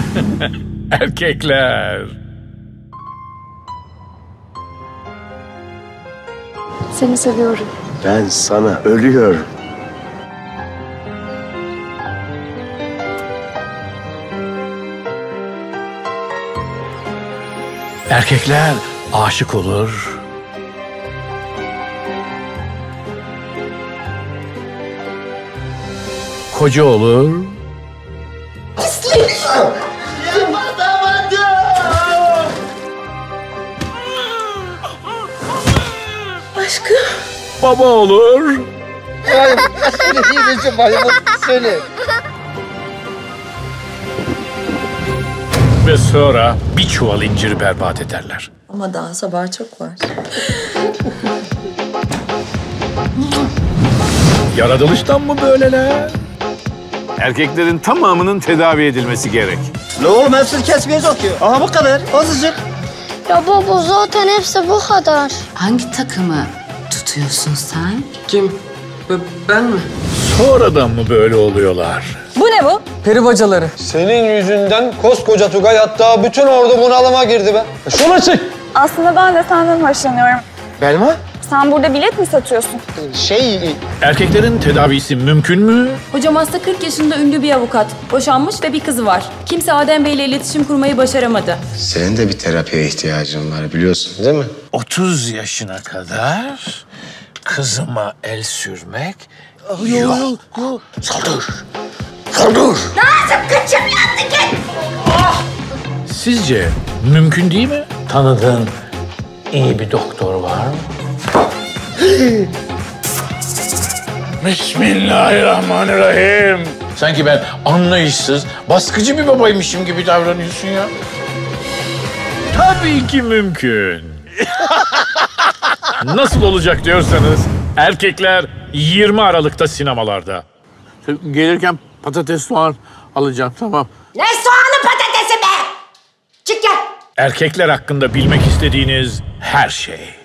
Erkekler. Seni seviyorum. Ben sana ölüyorum. Erkekler aşık olur. Koca olur. Aşkım. Baba olur. Söyle. Ve sonra bir çuval inciri berbat ederler. Ama daha sabah çok var. Yaratılıştan mı böyleler? Erkeklerin tamamının tedavi edilmesi gerek. Ne oğlum hepsini kesmeye sokuyor. Aha bu kadar. Azıcık. Ya baba zaten hepsi bu kadar. Hangi takımı tutuyorsun sen? Kim? Ben mi? Sonradan mı böyle oluyorlar? Bu ne bu? Peri bacaları. Senin yüzünden koskoca Tugay hatta bütün ordu bunalıma girdi be. Şunu çek. Aslında ben de senden hoşlanıyorum. Belma? Sen burada bilet mi satıyorsun? Şey... Erkeklerin tedavisi mümkün mü? Hocam hasta 40 yaşında ünlü bir avukat. Boşanmış ve bir kızı var. Kimse Adem Bey ile iletişim kurmayı başaramadı. Senin de bir terapiye ihtiyacın var biliyorsun değil mi? 30 yaşına kadar kızıma el sürmek yok. Saldır. Saldır. Nasıl kaçım Sizce mümkün değil mi? Tanıdığın iyi bir doktor var mı? Bismillahirrahmanirrahim. Sanki ben anlayışsız, baskıcı bir babaymışım gibi davranıyorsun ya. Tabii ki mümkün. Nasıl olacak diyorsanız erkekler 20 Aralık'ta sinemalarda. Gelirken patates soğan alacağım tamam. Ne soğanı patatesi be? Çık gel. Erkekler hakkında bilmek istediğiniz her şey.